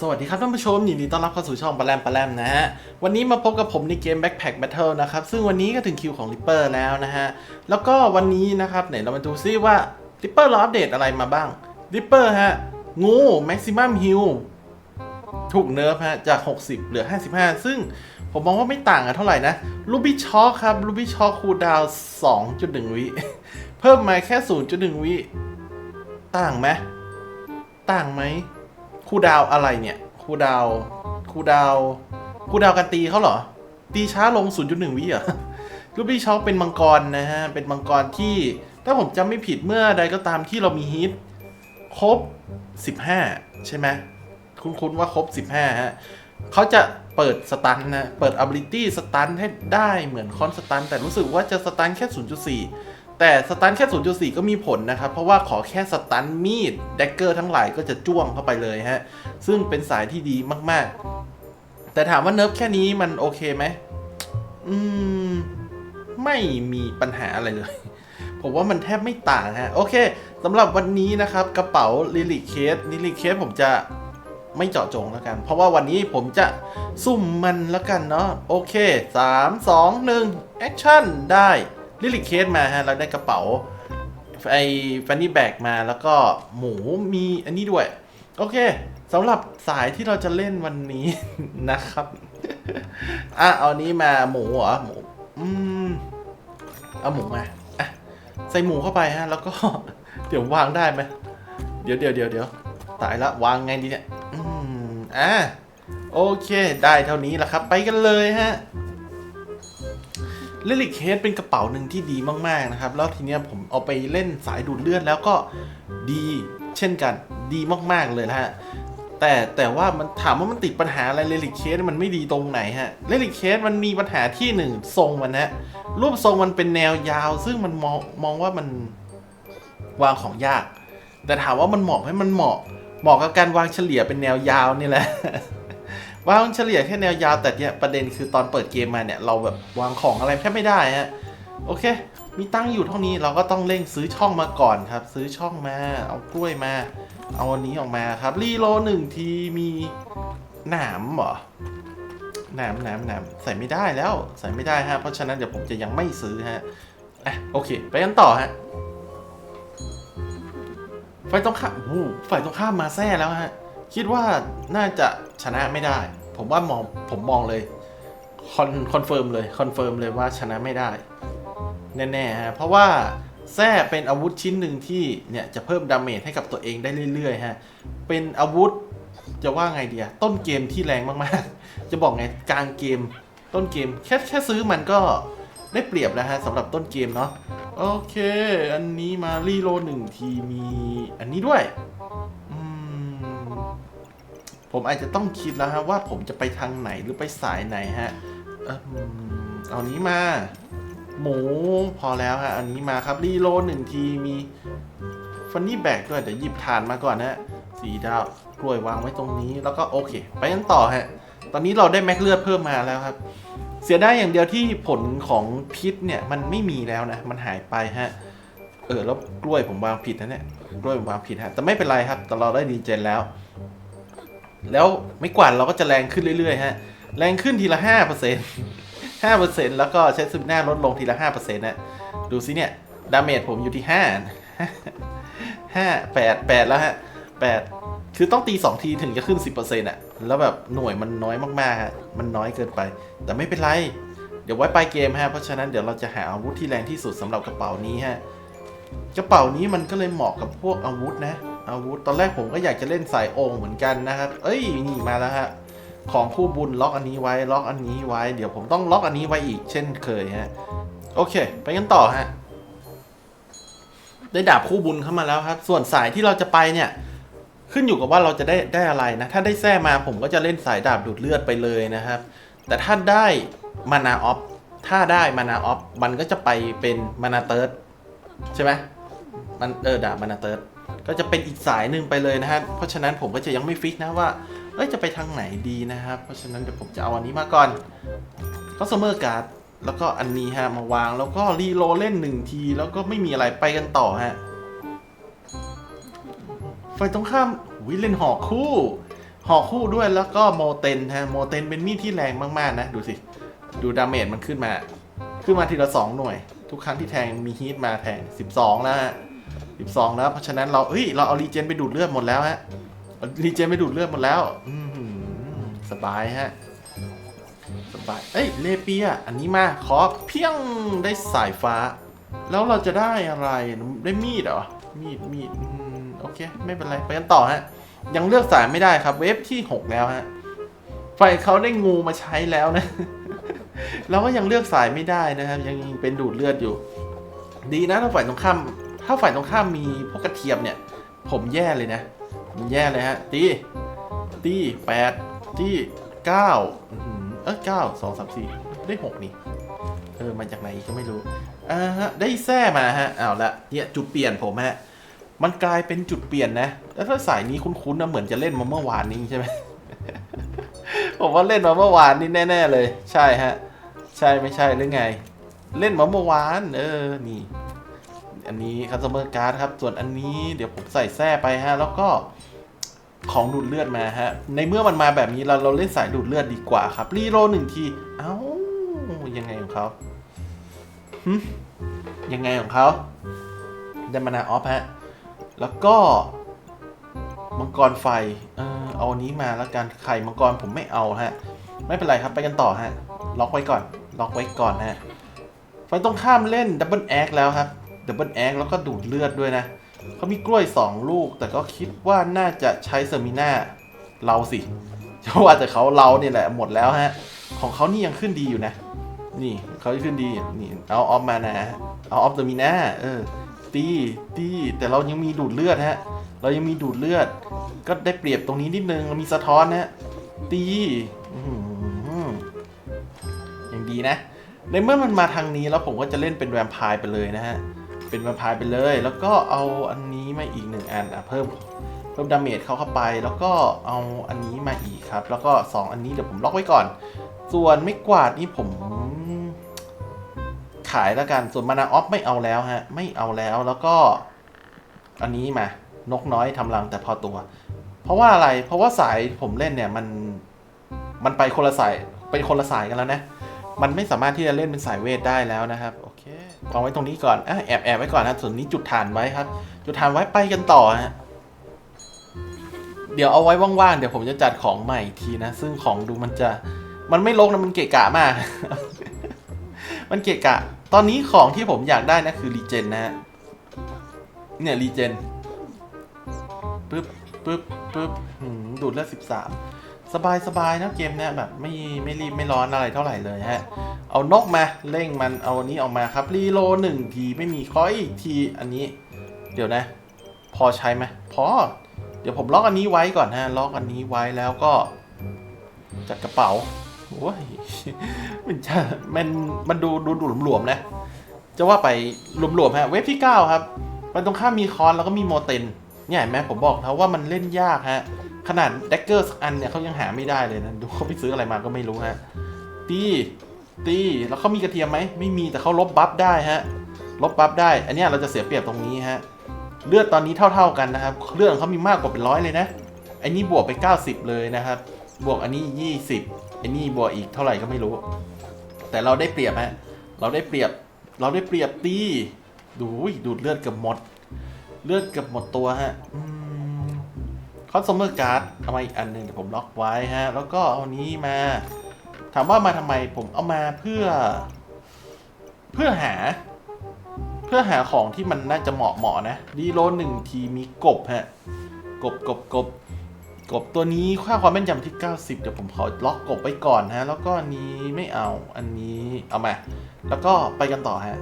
สวัสดีครับท่านผู้ชมยินดีต้อนรับเข้าสู่ช่องปลาแรมปลาแรมนะฮะ วันนี้มาพบกับผมในเกม Backpack Battle นะครับ ซึ่งวันนี้ก็ถึงคิวของ Ripper แล้วนะฮะ แล้วก็วันนี้นะครับไหนเรามาดูซิว่า Ripper เราอัปเดตอะไรมาบ้าง Ripper ฮะ งู Maximum Heal ถูกเนิร์ฟฮะ จาก 60 เหลือ 55 ซึ่งผมมองว่าไม่ต่างกันเท่าไหร่นะ Ruby Shock ครับ Ruby Shock คูลดาวน์2.1 วิเพิ่มมาแค่ 0.1 วิต่างไหมต่างไหม ครูดาวอะไรเนี่ยครูดาวครูดาวครูดาวกันตีเขาเหรอ ตีช้าลง 0.1 วิเหรอรูบี้ช็อคเป็นมังกรนะฮะ เป็นมังกรที่ถ้าผมจำไม่ผิดเมื่อใดก็ตามที่เรามีฮิตครบ 15 ใช่ไหมคุ้นๆว่าครบ 15 ฮะเขาจะเปิดสตันนะ เปิด ability สตันให้ได้เหมือนคอนสตันแต่รู้สึกว่าจะสตันแค่ 0.4 แต่สตันแค่ 0.4 ก็มีผลนะครับ เพราะว่าขอแค่สตันมีดแดกเกอร์ทั้งหลายก็จะจ้วงเข้าไปเลยฮะ ซึ่งเป็นสายที่ดีมากๆ แต่ถามว่าเนิร์ฟแค่นี้มันโอเคไหมอืม ไม่มีปัญหาอะไรเลย ผมว่ามันแทบไม่ต่างฮะ โอเคสำหรับวันนี้นะครับกระเป๋าลิลิเคสลิลิเคสผมจะไม่เจาะจงแล้วกัน เพราะว่าวันนี้ผมจะซุ่มมันแล้วกันเนาะโอเค 3 2 1แอคชั่นได้ ลิลิเคสมาฮะแล้วได้กระเป๋าไอ้ฟันนี่แบกมาแล้วก็หมูมีอันนี้ด้วย โอเคสำหรับสายที่เราจะเล่นวันนี้นะครับอะเอานี้มาหมูเหรอหมูอืมเอาหมูมาอะใส่หมูเข้าไปฮะ แล้วก็ เดี๋ยววางได้ไหมเดี๋ยวเดี๋ยวเดี๋ยวเดี๋ยวตายละวางไงดีเนี่ย อืมอะโอเค ได้เท่านี้แหละครับ ไปกันเลยฮะ ลิลิเคสเป็นกระเป๋าหนึ่งที่ดีมาก ๆ นะครับ แล้วทีเนี้ยผมเอาไปเล่นสายดูดเลือดแล้วก็ดีเช่นกันดีมากๆเลยนะฮะ แต่แต่ว่ามันถามว่ามันติดปัญหาอะไรลิลิเคสมันไม่ดีตรงไหนฮะลิลิเคสมันมีปัญหาที่หนึ่งทรงมันฮะรูปทรงมันเป็นแนวยาว ซึ่งมันมองมองว่ามันวางของยาก แต่ถามว่ามันเหมาะไหมมันเหมาะเหมาะกับการวางเฉลี่ยเป็นแนวยาวนี่แหละ วางเฉลี่ยแค่แนวยาวแต่เนี่ยประเด็นคือตอนเปิดเกมมาเนี่ย เราแบบวางของอะไรแทบไม่ได้ฮะโอเค มีตั้งอยู่เท่านี้เราก็ต้องเร่งซื้อช่องมาก่อนครับ ซื้อช่องมาเอากล้วยมา เอาอันนี้ออกมาครับรีโลหนึ่งทีมีหนามเหรอหนามหนามหนามใส่ไม่ได้แล้วใส่ไม่ได้ฮะเพราะฉะนั้นเดี๋ยวผมจะยังไม่ซื้อฮะอะโอเค ไปกันต่อฮะไฟตรงข้ามโอ้ไฟตรงข้ามมาแซ่แล้วฮะคิดว่าน่าจะ ชนะไม่ได้ ผมว่ามองผมมองเลยคอนคอนเฟิร์มเลยคอนเฟิร์มเลยว่าชนะไม่ได้ แน่ๆฮะเพราะว่าแท้เป็นอาวุธชิ้นหนึ่งที่เนี่ยจะเพิ่มดาเมจให้กับตัวเองได้เรื่อยๆฮะเป็นอาวุธจะว่าไงเดียต้นเกมที่แรงมากๆ จะบอกไงกลางเกมต้นเกมแค่แค่ซื้อมันก็ได้เปรียบแล้วฮะสำหรับต้นเกมเนาะโอเค อันนี้มารีโลหนึ่งทีมีอันนี้ด้วย ผมอาจจะต้องคิดแล้วฮะว่าผมจะไปทางไหนหรือไปสายไหนฮะ เอิ่มเอานี้มา หมูพอแล้วฮะ อันนี้มาครับรีโลหนึ่งทีมีฟันนี่แบกด้วยเดี๋ยวหยิบฐานมาก่อนฮะสีดาวกล้วยวางไว้ตรงนี้แล้วก็โอเค ไปกันต่อฮะ ตอนนี้เราได้แม็กเลือดเพิ่มมาแล้วครับ เสียดายอย่างเดียวที่ผลของพิษเนี่ยมันไม่มีแล้วนะ มันหายไปฮะ เออแล้วกล้วยผมวางผิดนะเนี่ยกล้วยผมวางผิดฮะแต่ไม่เป็นไรครับแต่เราได้ดีเจนแล้ว แล้วไม่กวาดเราก็จะแรงขึ้นเรื่อยๆฮะ แรงขึ้นทีละห้าเปอร์เซ็นต์ห้าเปอร์เซ็นต์แล้วก็ใช้ซึมหน้าลดลงทีละห้าเปอร์เซ็นต์นะดูสิเนี่ย ดาเมจผมอยู่ที่ห้าห้าแปดแปดแล้วฮะแปดคือต้องตีสองทีถึงจะขึ้นสิบเปอร์เซ็นต์อะแล้วแบบหน่วยมันน้อยมากๆฮะมันน้อยเกินไป แต่ไม่เป็นไร เดี๋ยวไว้ปลายเกมฮะ เพราะฉะนั้นเดี๋ยวเราจะหาอาวุธที่แรงที่สุดสำหรับกระเป๋านี้ฮะ กระเป๋านี้มันก็เลยเหมาะกับพวกอาวุธนะ อาวุธตอนแรกผมก็อยากจะเล่นสายองค์เหมือนกันนะครับ เอ้ยนี่มาแล้วฮะของคู่บุญล็อกอันนี้ไว้ล็อกอันนี้ไว้ เดี๋ยวผมต้องล็อกอันนี้ไว้อีก เช่นเคยฮะโอเค ไปกันต่อฮะได้ดาบคู่บุญเข้ามาแล้วครับ ส่วนสายที่เราจะไปเนี่ย ขึ้นอยู่กับว่าเราจะได้ได้อะไรนะ ถ้าได้แท้มาผมก็จะเล่นสายดาบดูดเลือดไปเลยนะครับ แต่ถ้าได้มานาออฟถ้าได้มานาออฟมันก็จะไปเป็นมานาเติร์ดใช่ไหมมันเออดาบมานาเติร์ด ก็จะเป็นอีกสายหนึ่งไปเลยนะฮะเพราะฉะนั้นผมก็จะยังไม่ฟิกนะว่าเอ้ยจะไปทางไหนดีนะครับ เพราะฉะนั้นเดี๋ยวผมจะเอาอันนี้มาก่อนก็สมเมอร์การ์ดแล้วก็อันนี้ฮะมาวางแล้วก็รีโลเล่นหนึ่งที แล้วก็ไม่มีอะไรไปกันต่อฮะไฟตรงข้ามวิเล่นหอกคู่ห่อคู่ด้วยแล้วก็โมเตนฮะโมเตนเป็นมีดที่แรงมากๆนะ ดูสิ ดูดาเมจมันขึ้นมา ขึ้นมาทีละสองหน่วย ทุกครั้งที่แทงมีฮีทมาแทง 12 แล้วฮะ 12 แล้ว เพราะฉะนั้นเราเฮ้ย เราเอารีเจนไปดูดเลือดหมดแล้วฮะเอารีเจนไปดูดเลือดหมดแล้วสบายฮะ สบาย เอ้ย เลเปีย อันนี้มา ขอเพียงได้สายฟ้า แล้วเราจะได้อะไร ได้มีดเหรอ มีด มีด โอเค ไม่เป็นไร ไปกันต่อฮะ ยังเลือกสายไม่ได้ครับ เวฟที่ 6 แล้วฮะ ไฟเขาได้งูมาใช้แล้วนะ เราก็ยังเลือกสายไม่ได้นะครับ ยังเป็นดูดเลือดอยู่ ดีนะถ้าฝ่ายตรงข้าม ถ้าฝ่ายตรงข้ามมีพวกกระเทียมเนี่ย ผมแย่เลยนะ ผมแย่เลยฮะ ตี ตีแปดตีเก้าเออเก้าสองสามสี่ได้หกนี่ เออ มาจากไหนก็ไม่รู้ อ่าฮะ ได้แท้มาฮะเอาละเนี่ยจุดเปลี่ยนผมฮะ มันกลายเป็นจุดเปลี่ยนนะ แล้วถ้าสายนี้คุ้นๆนะเหมือนจะเล่นมาเมื่อวานนี้ใช่ไหมผมว่าเล่นมาเมื่อวานนี้แน่ ๆ เลย ใช่ฮะ ใช่ไม่ใช่หรือไง เล่นมาเมื่อวาน เออ นี่ อันนี้คัสเตอร์การ์ดครับ ส่วนอันนี้เดี๋ยวผมใส่แท้ไปฮะ แล้วก็ของดูดเลือดมาฮะ ในเมื่อมันมาแบบนี้เราเราเล่นสายดูดเลือดดีกว่าครับ รีโรหนึ่งที เอ้า ยังไงของเขาหึยังไงของเขาได้มานาออฟฮะ แล้วก็ มังกรไฟ เออเอาอันนี้มาแล้วกันไข่มังกรผมไม่เอาฮะ ไม่เป็นไรครับไปกันต่อฮะ ล็อกไว้ก่อน ล็อกไว้ก่อนฮะไฟตรงข้ามเล่นดับเบิลแอคแล้วครับ ดับเบิลแอคแล้วก็ดูดเลือดด้วยนะเขามีกล้วย 2 ลูก แต่ก็คิดว่าน่าจะใช้เซอร์มิน่าเราสิเพราะว่าแต่เขาเราเนี่ยแหละหมดแล้วฮะ ของเขานี่ยังขึ้นดีอยู่นะ นี่เขาขึ้นดีนี่เอาออฟมานะเอาออฟเซอร์มิน่าเออตีตีแต่เรายังมีดูดเลือดฮะ เรายังมีดูดเลือด ก็ได้เปรียบตรงนี้นิดนึงมีสะท้อนนะตีอย่างดีนะ ในเมื่อมันมาทางนี้แล้วผมก็จะเล่นเป็นแวมไพร์ไปเลยนะฮะ เป็นแวมไพร์ไปเลย แล้วก็เอาอันนี้มาอีกหนึ่งอันอะเพิ่มเพิ่มดาเมจเขาเข้าไป แล้วก็เอาอันนี้มาอีกครับ แล้วก็ 2 อันนี้เดี๋ยวผมล็อกไว้ก่อน ส่วนไม่กวาดนี่ผมขายแล้วกัน ส่วนมานาออฟไม่เอาแล้วฮะ ไม่เอาแล้วแล้วก็ อันนี้มานกน้อยทำรังแต่พอตัว เพราะว่าอะไร เพราะว่าสายผมเล่นเนี่ยมันมันไปคนละสายเป็นคนละสายกันแล้วนะ มันไม่สามารถที่จะเล่นเป็นสายเวทได้แล้วนะครับ วางไว้ตรงนี้ก่อนอะแอบแอบไว้ก่อนนะส่วนนี้จุดฐานไว้ครับ จุดฐานไว้ไปกันต่อฮะเดี๋ยวเอาไว้ว่างๆเดี๋ยวผมจะจัดของใหม่ทีนะ ซึ่งของดูมันจะมันไม่ลกนะมันเกะกะมาก มันเกะกะ ตอนนี้ของที่ผมอยากได้นะคือรีเจนนะฮะเนี่ยรีเจนปึ๊บปึ๊บปึ๊บดูดเลือดสิบสาม สบายสบายนะเกมเนี้ยแบบไม่ไม่รีบไม่ร้อนอะไรเท่าไหร่เลยฮะ เอานกมาเร่งมันเอาอันนี้ออกมาครับรีโลหนึ่งทีไม่มีขอยอีกทีอันนี้ เดี๋ยวนะ พอใช้ไหมพอ เดี๋ยวผมล็อกอันนี้ไว้ก่อนฮะล็อกอันนี้ไว้แล้วก็จัดกระเป๋าโอ้ยมันจะมันมันดูดูดูหลวมๆนะ จะว่าไปหลวมๆฮะเว็บที่ 9 ครับ มันตรงข้ามมีคอนแล้วก็มีโมเตนเนี่ยเห็นไหมผมบอกแล้วว่ามันเล่นยากฮะ ขนาดแดกเกอร์สักอันเนี่ยเขายังหาไม่ได้เลยนะ ดูเขาไปซื้ออะไรมาก็ไม่รู้ฮะ ตีตีแล้วเขามีกระเทียมไหม ไม่มีแต่เขาลบบัฟได้ฮะ ลบบัฟได้ อันนี้เราจะเสียเปรียบตรงนี้ฮะ เลือดตอนนี้เท่า ๆกันนะครับ เลือดเขามีมากกว่าเป็นร้อยเลยนะไอ้นี่บวกไป 90 เลยนะครับ บวกอันนี้ 20ไอ้น,นี่บวกอีกเท่าไหร่ก็ไม่รู้ แต่เราได้เปรียบฮะ เราได้เปรียบ เราได้เปรียบตี ดูดูดเลือดกับหมด เลือดกับหมดตัวฮะ คอน sumer card เอามาอีกอันหนึ่งเดี๋ยวผมล็อกไว้ฮะ แล้วก็เอานี้มา ถามว่ามาทำไมผมเอามาเพื่อ เพื่อหา เพื่อหาของที่มันน่าจะเหมาะเหมาะนะ ดีโลหนึ่งทีมีกบฮะ กบกบกบกบตัวนี้ค่าความแม่นยำที่ 90 เดี๋ยวผมขอล็อกกบไว้ก่อนฮะ แล้วก็อันนี้ไม่เอา อันนี้เอามา แล้วก็ไปกันต่อฮะ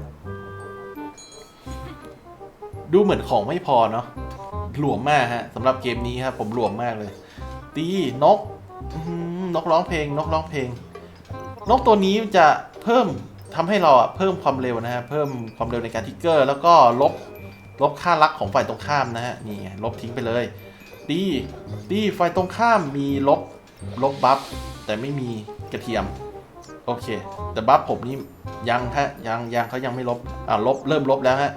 ดูเหมือนของไม่พอเนาะ หลวมมากฮะสำหรับเกมนี้ครับผมหลวมมากเลย ตีนกนกร้องเพลง นกร้องเพลง นกตัวนี้จะเพิ่มทำให้เราเพิ่มความเร็วนะฮะเพิ่มความเร็วในการทิกเกอร์ แล้วก็ลบลบค่ารักของฝ่ายตรงข้ามนะฮะนี่ลบทิ้งไปเลย ตีตีฝ่ายตรงข้ามมีลบลบบัฟแต่ไม่มีกระเทียม โอเค แต่บัฟผมนี่ยังฮะยังยังเขายังไม่ลบอ่าลบเริ่มลบแล้วฮะ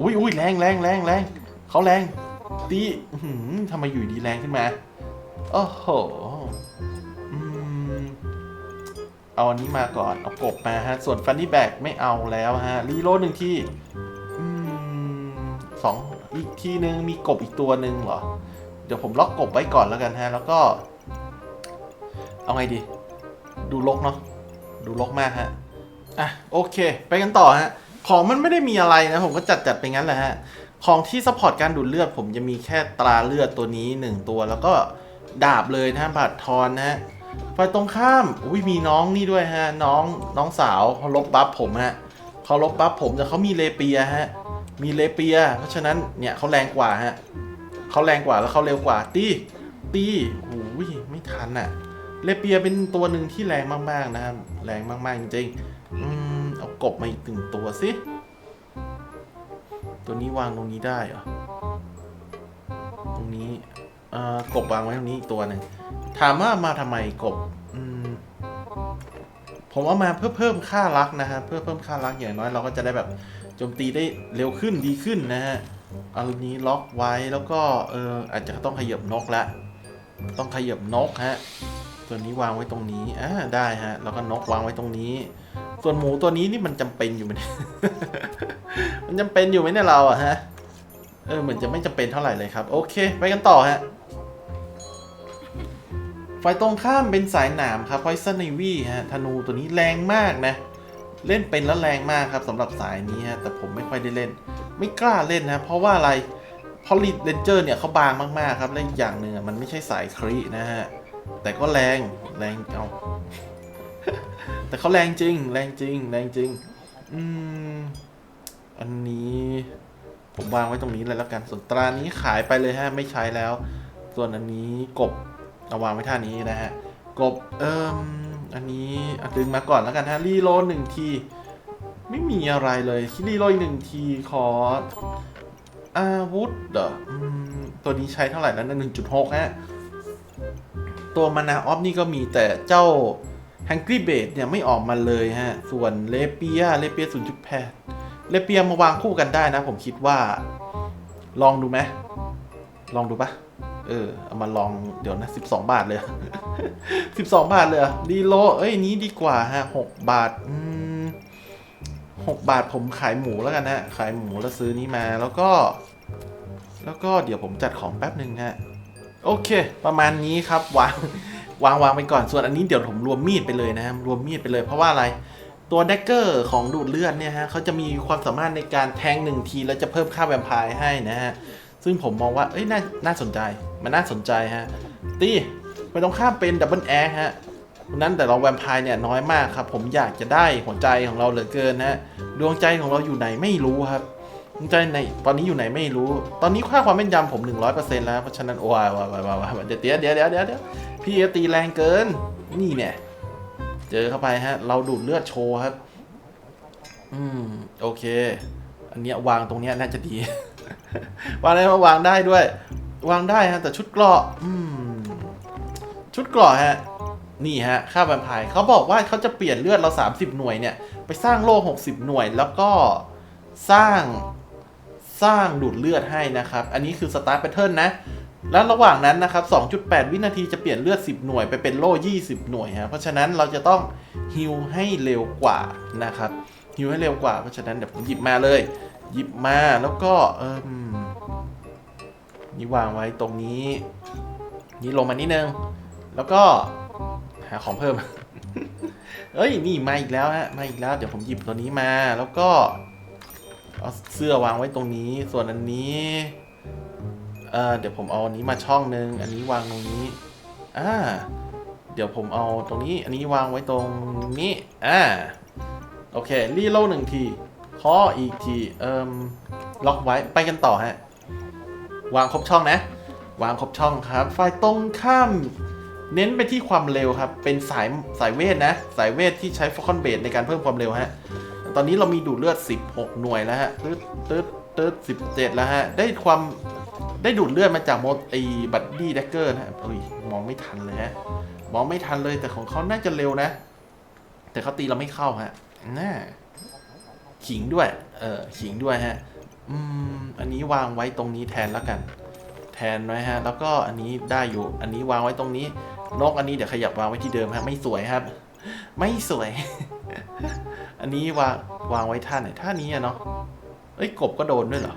อุ้ยอุ้ยแรงแรงแรงแรงเขาแรง ตีอื้อหือทำไมอยู่ดีแรงขึ้นมา โอ้โหอืมเอาอันนี้มาก่อน เอากบมาฮะ ส่วนฟันนี่แบกไม่เอาแล้วฮะ รีโหลดหนึ่งที่อืมสองอีกทีหนึ่งมีกบอีกตัวหนึ่งเหรอ เดี๋ยวผมล็อกกบไว้ก่อนแล้วกันฮะ แล้วก็ เอาไงดี ดูลกเนาะ ดูลกมากฮะ อะ โอเค ไปกันต่อฮะ ของมันไม่ได้มีอะไรนะ ผมก็จัดจัดๆไปงั้นแหละฮะ ของที่ซัพพอร์ตการดูดเลือด ผมจะมีแค่ตราเลือดตัวนี้หนึ่งตัว แล้วก็ดาบเลยนะบาดทอนนะฮะฝ่ายตรงข้ามอุ้ยมีน้องนี่ด้วยฮะ น้องน้องสาวเขาลบบัฟผมฮะเขาลบบัฟผมแต่เขามีเลเปียฮะ มีเลเปีย เพราะฉะนั้นเนี่ยเขาแรงกว่าฮะเขาแรงกว่าแล้วเขาเร็วกว่า ตีตีโอ้ยไม่ทันอะเลเปียเป็นตัวหนึ่งที่แรงมากๆนะครับแรงมากๆจริงๆอืมเอากบมาอีกหนึ่งตัวสิ ตัวนี้วางตรงนี้ได้เหรอ ตรงนี้อ่อกบวางไว้ตรงนี้อีกตัวหนึ่ง ถามว่ามาทำไมกบผมเอามาเพื่อเพิ่มค่ารักนะฮะ เพื่อเพิ่มค่ารักอย่างน้อยเราก็จะได้แบบโจมตีได้เร็วขึ้นดีขึ้นนะฮะอันนี้ล็อกไว้แล้วก็เอออาจจะต้องขยับนกละ ต้องขยับนกฮะ ตัวนี้วางไว้ตรงนี้อ่าได้ฮะ แล้วก็นกวางไว้ตรงนี้ ส่วนหมูตัวนี้นี่มันจำเป็นอยู่ไหมมันจำเป็นอยู่ไหมเนี่ยเราอะฮะ เออเหมือนจะไม่จำเป็นเท่าไหร่เลยครับ โอเค ไปกันต่อฮะฝ่ายตรงข้ามเป็นสายหนามครับ Poison Ivy ฮะธนูตัวนี้แรงมากนะ เล่นเป็นแล้วแรงมากครับสำหรับสายนี้ฮะแต่ผมไม่ค่อยได้เล่น ไม่กล้าเล่นนะเพราะว่าอะไรเพราะลีดเรนเจอร์เนี่ยเขาบางมาก ๆ ครับ และอีกอย่างหนึ่งมันไม่ใช่สายครีนะฮะ แต่ก็แรงแรงเอาแต่เขาแรงจริง แรงจริง แรงจริง อืม อันนี้ผมวางไว้ตรงนี้เลยแล้วกัน ส่วนตรานี้ขายไปเลยฮะ ไม่ใช้แล้ว ส่วนอันนี้กบเอาวางไว้ท่านี้นะฮะ กบ เอิมอันนี้ดึงมาก่อนแล้วกันฮะ รีโหลหนึ่งที ไม่มีอะไรเลยรีโหลหนึ่งทีขอ อาวุธเหรอตัวนี้ใช้เท่าไหร่แล้วนะหนึ่งจุดหกฮะ ตัวมานาออฟนี่ก็มีแต่เจ้า h ฮงกี้เบดเนี่ยไม่ออกมาเลยฮะ ส่วนเลเปียเลเปียศูนย์จุดแปดเลเปียมาวางคู่กันได้นะ ผมคิดว่า ลองดูไหมลองดูปะเออ เอามาลองเดี๋ยวนะ12บสองบาทเลย12บสองบาทเลยดีโล เอ้ยนี้ดีกว่าฮะ6บาทอืม6บาทผมขายหมูแล้วกันฮะ ขายหมูแล้วซื้อนี้มาแล้วก็ แล้วก็เดี๋ยวผมจัดของแป๊บหนึ่งฮะ โอเค ประมาณนี้ครับวางวางวางไปก่อนส่วนอันนี้เดี๋ยวผมรวมมีดไปเลยนะครับรวมมีดไปเลย เพราะว่าอะไรตัวแดกเกอร์ของดูดเลือดเนี่ยฮะเขาจะมีความสามารถในการแทงหนึ่งที แล้วจะเพิ่มค่าแวมไพร์ให้นะฮะ ซึ่งผมมองว่า เอ้ย น่า น่าสนใจ มันน่าสนใจฮะ ตีไปตรงข้ามเป็นดับเบิลแอร์ฮะนั้นแต่เราแวมไพร์เนี่ยน้อยมากครับ ผมอยากจะได้หัวใจของเราเหลือเกินนะฮะ ดวงใจของเราอยู่ไหนไม่รู้ครับ ใจในตอนนี้อยู่ไหนไม่รู้ ตอนนี้ค่าความแม่นยำผม 100%แล้ว เพราะฉะนั้นโอ้ยว้าวว้าวว้าวเดี๋ยวเดี๋ยวเดี๋ยวเดี๋ยวเดี๋ยวเดี๋ยวพี่เอตีแรงเกิน นี่เนี่ย เจอเข้าไปฮะ เราดูดเลือดโชว์ครับ อืม โอเค อันเนี้ยวางตรงเนี้ยน่าจะดี วางได้มาวางได้ด้วย วางได้ฮะ แต่ชุดเกราะ อืม ชุดเกราะฮะ นี่ฮะ ค่าแวมไพร์เขาบอกว่าเขาจะเปลี่ยนเลือดเรา 30 หน่วยเนี่ย ไปสร้างโล่60 หน่วย แล้วก็สร้าง สร้างดูดเลือดให้นะครับ อันนี้คือสตาร์ทแพทเทิร์นนะ แล้วระหว่างนั้นนะครับ 2.8 วินาทีจะเปลี่ยนเลือด 10 หน่วยไปเป็นโล่ 20 หน่วยฮะ เพราะฉะนั้นเราจะต้องฮิลให้เร็วกว่านะครับฮิลให้เร็วกว่า เพราะฉะนั้นเดี๋ยวผมหยิบมาเลย หยิบมาแล้วก็เอิมนี่วางไว้ตรงนี้ นี่ลงมานิดนึง แล้วก็หาของเพิ่ม เอ้ย นี่มาอีกแล้วฮะ มาอีกแล้ว เดี๋ยวผมหยิบตัวนี้มา แล้วก็ เอาเสื้อวางไว้ตรงนี้ ส่วนอันนี้เออเดี๋ยวผมเอาอันนี้มาช่องนึง อันนี้วางตรงนี้ อ่า เดี๋ยวผมเอาตรงนี้ อันนี้วางไว้ตรงนี้ อ่า โอเค รีโลหนึ่งทีขออีกที เอ่มล็อกไว้ ไปกันต่อฮะ วางครบช่องนะ วางครบช่องครับ ฝ่ายตรงข้าม เน้นไปที่ความเร็วครับ เป็นสายสายเวทนะ สายเวทที่ใช้ฟอคอนเบดในการเพิ่มความเร็วฮะ ตอนนี้เรามีดูดเลือด 16 หน่วยแล้วฮะตืดตืดตืด17แล้วฮะ ได้ความได้ดูดเลือดมาจากโมดไอ้บัตดี้แดกเกอร์นะฮะอุ้ยมองไม่ทันเลยฮะ มองไม่ทันเลยแต่ของเขาน่าจะเร็วนะ แต่เขาตีเราไม่เข้าฮะน่าขิงด้วย เออขิงด้วยฮะ อืม อันนี้วางไว้ตรงนี้แทนแล้วกัน แทนไว้ฮะ แล้วก็อันนี้ได้อยู่ อันนี้วางไว้ตรงนี้ นกอันนี้เดี๋ยวขยับวางไว้ที่เดิมฮะ ไม่สวยครับ ไม่สวย อันนี้วางวางไว้ท่าไหนท่านี้อะเนาะเอ้ยกบก็โดนด้วยเหรอ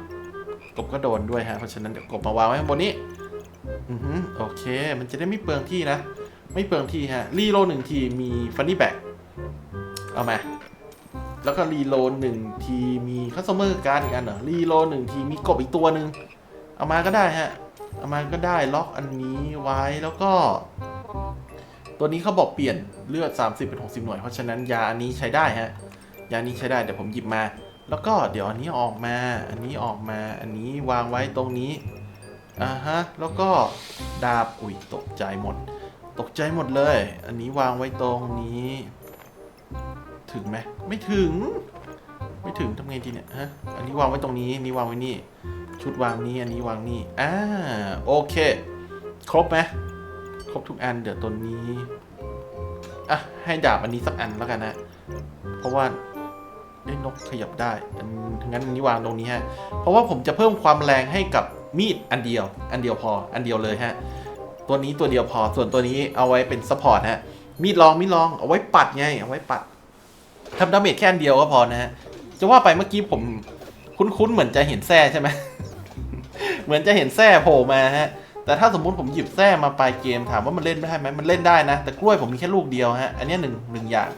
กบก็โดนด้วยฮะเพราะฉะนั้นเดี๋ยวกบมาวางไว้ข้างบนนี้อือฮึโอเค มันจะได้ไม่เปลืองที่นะ ไม่เปลืองที่ฮะรีโลหนึ่งทีมีฟันนี่แบกเอามาแล้วก็รีโลหนึ่งทีมีคัสเตอร์การ์ดอีกอันเหรอรีโลหนึ่งทีมีกบอีกตัวหนึ่งเอามาก็ได้ฮะเอามาก็ได้ล็อกอันนี้ไว้แล้วก็ ตัวนี้เขาบอกเปลี่ยนเลือด 30 เป็น 60 หน่วย เพราะฉะนั้นยาอันนี้ใช้ได้ฮะ ยานี้ใช้ได้ เดี๋ยวผมหยิบมา แล้วก็เดี๋ยวอันนี้ออกมา อันนี้ออกมา อันนี้วางไว้ตรงนี้ อ่าฮะ แล้วก็ดาบ อุ้ยตกใจหมด ตกใจหมดเลย อันนี้วางไว้ตรงนี้ ถึงไหม ไม่ถึง ไม่ถึงทำไงดีเนี่ยฮะ อันนี้วางไว้ตรงนี้ นี่วางไว้นี่ ชุดวางนี้ อันนี้วางนี่ อ่า โอเค ครบไหม ครบทุกอันเดี๋ยวตัวนี้ อะ ให้ดาบอันนี้สักอันแล้วกันนะ เพราะว่าเอ้นกขยับได้งั้นนนี้วางตรงนี้ฮะ เพราะว่าผมจะเพิ่มความแรงให้กับมีดอันเดียว อันเดียวพอ อันเดียวเลยฮะ ตัวนี้ตัวเดียวพอ ส่วนตัวนี้เอาไว้เป็นซัพพอร์ตฮะ มีดลองมีดลอง เอาไว้ปัดไง เอาไว้ปัดทำดาเมจแค่อันเดียวก็พอนะฮะ จะว่าไปเมื่อกี้ผมคุ้นๆเหมือนจะเห็นแส้ใช่ไหม เหมือนจะเห็นแส้โผล่มาฮะ แต่ถ้าสมมุติผมหยิบแส้มาปลายเกมถามว่ามันเล่นได้ไหมมันเล่นได้นะ แต่กล้วยผมมีแค่ลูกเดียวฮะ อันนี้หนึ่งหนึ่งอย่าง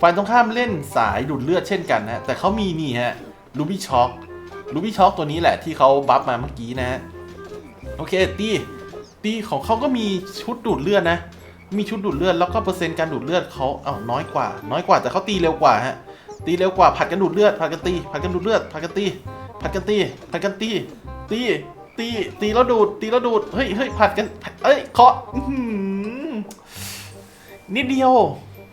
ฝ่ายตรงข้ามเล่นสายดูดเลือดเช่นกันนะแต่เขามีนี่ฮะลูบี้ช็อคลูบี้ช็อคตัวนี้แหละที่เขาบัฟมาเมื่อกี้นะฮะ โอเคตีตีของเขาก็มีชุดดูดเลือดนะ มีชุดดูดเลือดแล้วก็เปอร์เซ็นต์การดูดเลือดเขาเอ้าน้อยกว่า น้อยกว่าแต่เขาตีเร็วกว่าฮะ ตีเร็วกว่าผัดกันดูดเลือดผัดกันตีผัดกันดูดเลือดผัดกันตีผัดกันตีผัดกันตีตี ตีตีแล้วดูดตีแล้วดูดเฮ้ยเฮ้ยผัดกันเอ้ยเคาะนิดเดียว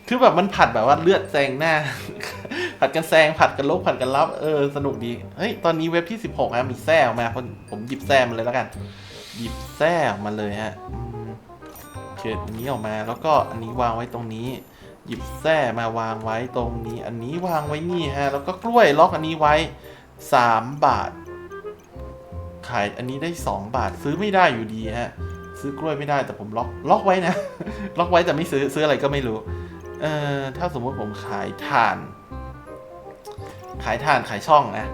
คือแบบมันผัดแบบว่าเลือดแซงหน้า ผัดกันแซงผัดกันลบผัดกันรับเออสนุกดีเฮ้ยตอนนี้เว็บที่ 16นะมีแซ่ออกมาผมผมหยิบแซ่มาเลยแล้วกัน หยิบแซ่ออกมาเลยฮะเคอันนี้ออกมาแล้วก็อันนี้วางไว้ตรงนี้ หยิบแส้มาวางไว้ตรงนี้ อันนี้วางไว้นี่ฮะแล้วก็กล้วยล็อกอันนี้ไว้ 3 บาท ขายอันนี้ได้ 2 บาทซื้อไม่ได้อยู่ดีฮะ ซื้อกล้วยไม่ได้แต่ผมล็อกล็อกไว้นะ ล็อกไว้แต่ไม่ซื้อซื้ออะไรก็ไม่รู้ เอ่อถ้าสมมติผมขายถ่าน ขายถ่านขายช่องนะ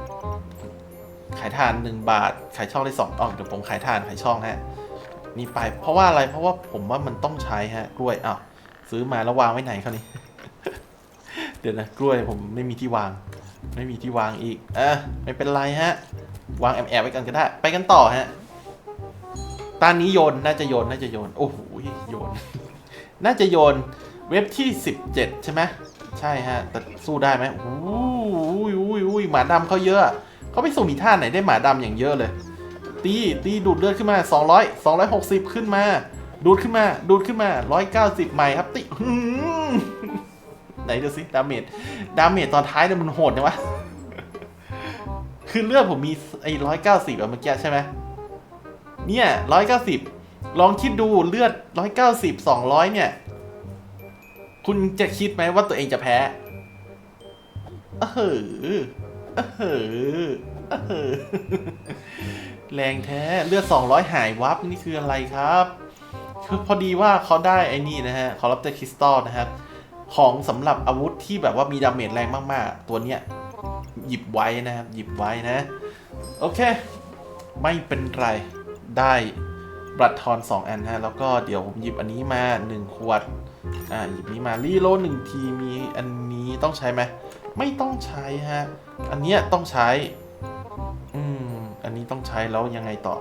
ขายถ่าน 1 บาท ขายช่องได้2อ๋อเดี๋ยวผมขายถ่านขายช่องฮะนี่ไปเพราะว่าอะไรเพราะว่าผมว่ามันต้องใช้ฮะ กล้วยอ้าวซื้อมาแล้ววางไว้ไหนเขานี่เดี๋ยวนะกล้วยผมไม่มีที่วาง ไม่มีที่วางอีกอะไม่เป็นไรฮะ วางแอบแอบไว้กันก็ได้ ไปกันต่อฮะตานนี้โยนน่าจะโยนน่าจะโยน โอ้โหโยน น่าจะโยนเว็บที่ 17 ใช่ไหมใช่ฮะ แต่สู้ได้ไหมอู้ยอุ้ยอุ้ยหมาดำเขาเยอะเขาไปส่งมีท่าไหนได้หมาดำอย่างเยอะเลย ตีตีดูดเลือดขึ้นมา 200 260 ขึ้นมา ดูดขึ้นมา ดูดขึ้นมา 190ใหม่ครับติหืมไหนดูสิดาเมจดาเมจตอนท้ายเนี่ยมันโหดนะวะ คือเลือดผมมีไอ้ร้อยเก้าสิบอะเมื่อกี้ใช่ไหมเนี่ยร้อยเก้าสิบลองคิดดูเลือดร้อยเก้าสิบสองร้อยเนี่ย คุณจะคิดไหมว่าตัวเองจะแพ้เออหือเออหือเออหือแรงแท้เลือด 200 หายวับนี่คืออะไรครับคือพอดีว่าเขาได้ไอ้นี่นะฮะคอร์รัปเตอร์คริสตัลนะครับ ของสำหรับอาวุธที่แบบว่ามีดาเมจแรงมากๆ ตัวเนี้ย หยิบไว้นะครับ หยิบไว้นะ โอเค ไม่เป็นไร ได้บัตรทอน2อันฮะ แล้วก็เดี๋ยวผมหยิบอันนี้มา 1 ขวด อ่า หยิบนี้มารีโลหนึ่งที มีอันนี้ต้องใช้ไหม ไม่ต้องใช้ฮะ อันเนี้ยต้องใช้ อืม อันนี้ต้องใช้แล้วยังไงต่อ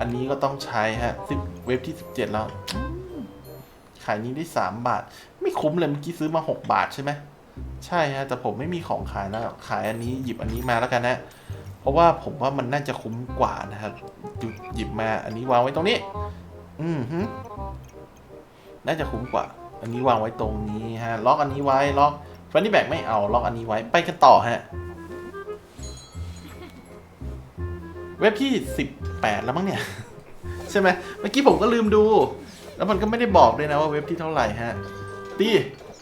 อันนี้ก็ต้องใช้ฮะสิบเว็บที่ 17 แล้ว ขายนี้ได้ 3 บาท ไม่คุ้มเลยเมื่อกี้ซื้อมา 6 บาทใช่ไหม ใช่ฮะแต่ผมไม่มีของขายแล้วขายอันนี้หยิบอันนี้มาแล้วกันนะ เพราะว่าผมว่ามันน่าจะคุ้มกว่านะครับหยิบหยิบมาอันนี้วางไว้ตรงนี้ อืมฮึน่าจะคุ้มกว่า อันนี้วางไว้ตรงนี้ฮะ ล็อกอันนี้ไว้ล็อกฟันนี่แบกไม่เอาล็อกอันนี้ไว้ไปกันต่อฮะ เว็บที่ 18 แล้วมั้งเนี่ย ใช่ไหมเมื่อกี้ผมก็ลืมดู แล้วมันก็ไม่ได้บอกด้วยนะว่าเว็บที่เท่าไหร่ฮะตี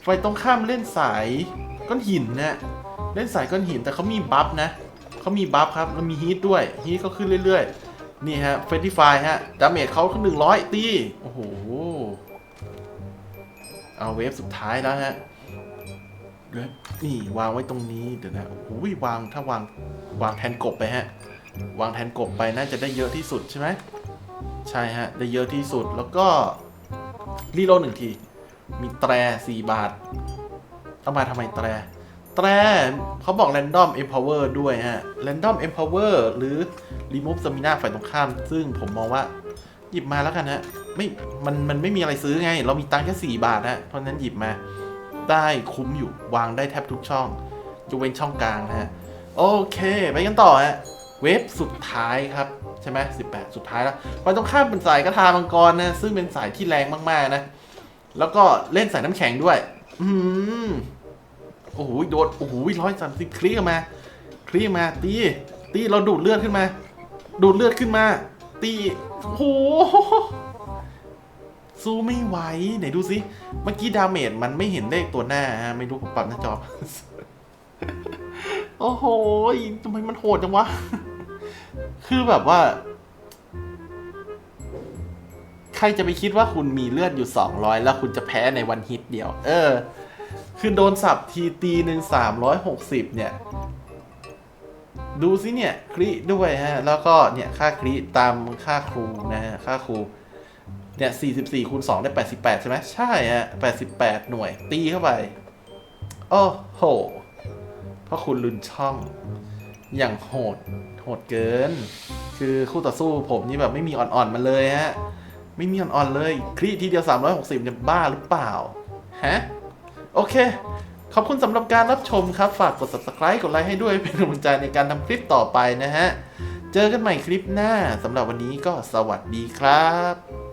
ไฟตรงข้ามเล่นสายก้อนหินนะเล่นสายก้อนหินแต่เขามีบัฟนะเขามีบัฟครับแล้วมีฮีทด้วยฮีทเขาขึ้นเรื่อยๆ นี่ฮะเฟนตี้ไฟฮะดาเมจเขาขึ้นหนึ่งร้อยตีโอ้โหเอาเวฟสุดท้ายแล้วฮะเวฟนี่วางไว้ตรงนี้เดี๋ยวนะโอ้โหวางถ้าวางวางแทนกบไปฮะ วางแทนกบไปน่าจะได้เยอะที่สุดใช่ไหมใช่ฮะ ได้เยอะที่สุดแล้วก็รีโหลดหนึ่งที มีแตรสี่บาทเอามาทำไมแตร แตรเขาบอก Random Empower ด้วยฮะ Random Empower หรือ Remove Stamina ฝ่ายตรงข้าม ซึ่งผมมองว่า หยิบมาแล้วกันฮะ ไม่ มัน มันไม่มีอะไรซื้อไง เรามีตังค์แค่ 4 บาทฮะ เพราะนั้นหยิบมา ได้คุ้มอยู่ วางได้แทบทุกช่องยกเว้นช่องกลางฮะ โอเค ไปกันต่อฮะ เวฟสุดท้ายครับ ใช่ไหม18สุดท้ายแล้วฝ่ายตรงข้ามเป็นสายกระทามังกรนะ ซึ่งเป็นสายที่แรงมากๆนะ แล้วก็เล่นใสายน้ำแข็งด้วย อืมโอ้โหโดดโอ้โหร้อยสามสิบคลีมา คลีมา ตี ตีเราดูดเลือดขึ้นมา ดูดเลือดขึ้นมา ตีโอ้โหสู้ไม่ไหวไหนดูสิเมื่อกี้ดาเมจมันไม่เห็นเลขตัวหน้าฮะไม่รู้ผมปรับหน้าจอ โอ้โหทำไมมันโหดจังวะ คือแบบว่า ใครจะไปคิดว่าคุณมีเลือดอยู่ 200 แล้วคุณจะแพ้ในวันฮิตเดียว เออ คือโดนสับทีตีหนึ่ง360เนี่ย ดูสิเนี่ยคริด้วยฮะ แล้วก็เนี่ยค่าคริตามค่าครูนะฮะ ค่าครู เนี่ย44คูณ2ได้88ใช่ไหมใช่ฮะ88หน่วย ตีเข้าไป โอ้โหเพราะคุณลุนช่อง อย่างโหด โหดเกิน คือคู่ต่อสู้ผมนี่แบบไม่มีอ่อนๆมาเลยฮะ ไม่มีอ่อนๆเลย คลิทีเดียว 360 เนี่ยบ้าหรือเปล่า ฮะ โอเค ขอบคุณสำหรับการรับชมครับ ฝากกด subscribe กดไลค์ให้ด้วยเป็นกำลังใจในการทำคลิปต่อไปนะฮะ เจอกันใหม่คลิปหน้าสำหรับวันนี้ก็สวัสดีครับ